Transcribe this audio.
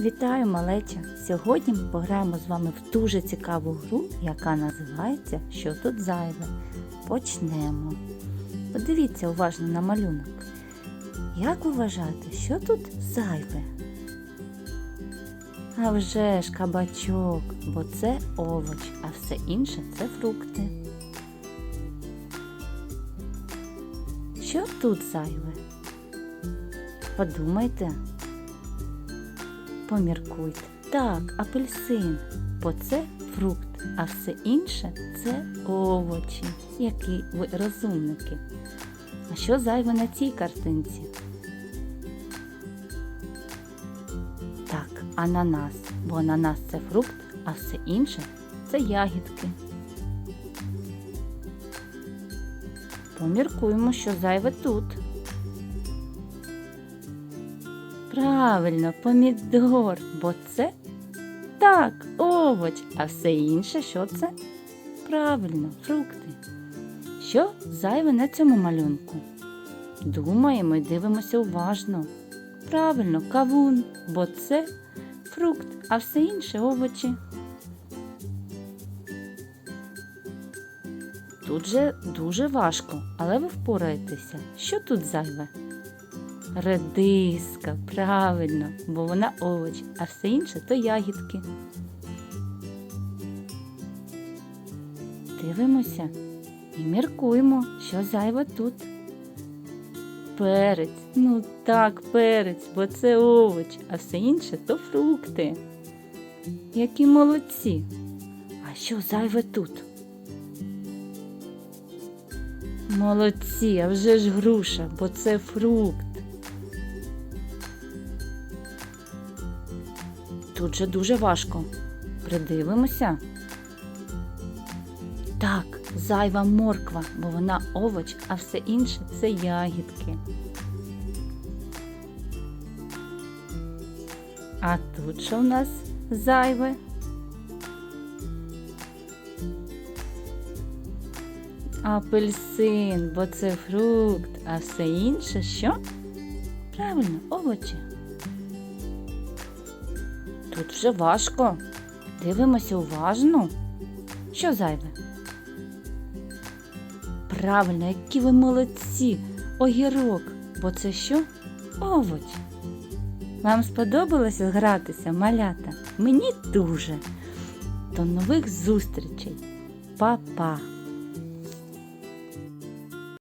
Вітаю, малеча! Сьогодні ми пограємо з вами в дуже цікаву гру, яка називається Що тут зайве. Почнемо. Подивіться уважно на малюнок. Як ви вважаєте, що тут зайве? А вже ж кабачок, бо це овоч, а все інше це фрукти. Що тут зайве? Подумайте. Поміркуйте. Так, апельсин, бо це фрукт, а все інше це овочі. Які ви розумники. А що зайве на цій картинці? Так, ананас, бо ананас це фрукт, а все інше це ягідки. Поміркуємо, що зайве тут. Правильно, помідор, бо це так, овоч, а все інше що це? Правильно, фрукти. Що зайве на цьому малюнку? Думаємо і дивимося уважно. Правильно, кавун, бо це фрукт, а все інше овочі. Тут же дуже важко, але ви впораєтеся. Що тут зайве? Редиска, правильно, бо вона овоч, а все інше то ягідки. Дивимося і міркуємо, що зайве тут. Перець, ну так, перець, бо це овоч, а все інше то фрукти. Які молодці. А що зайве тут? Молодці, а вже ж груша, бо це фрукт. Тут же дуже важко. Придивимося. Так, зайва морква, бо вона овоч, а все інше це ягідки. А тут що в нас зайве? Апельсин, бо це фрукт, а все інше що? Правильно, овочі. Тут вже важко. Дивимося уважно. Що зайве? Правильно, які ви молодці, огірок, бо це що? Овоч. Вам сподобалося гратися, малята? Мені дуже. До нових зустрічей. Па-па!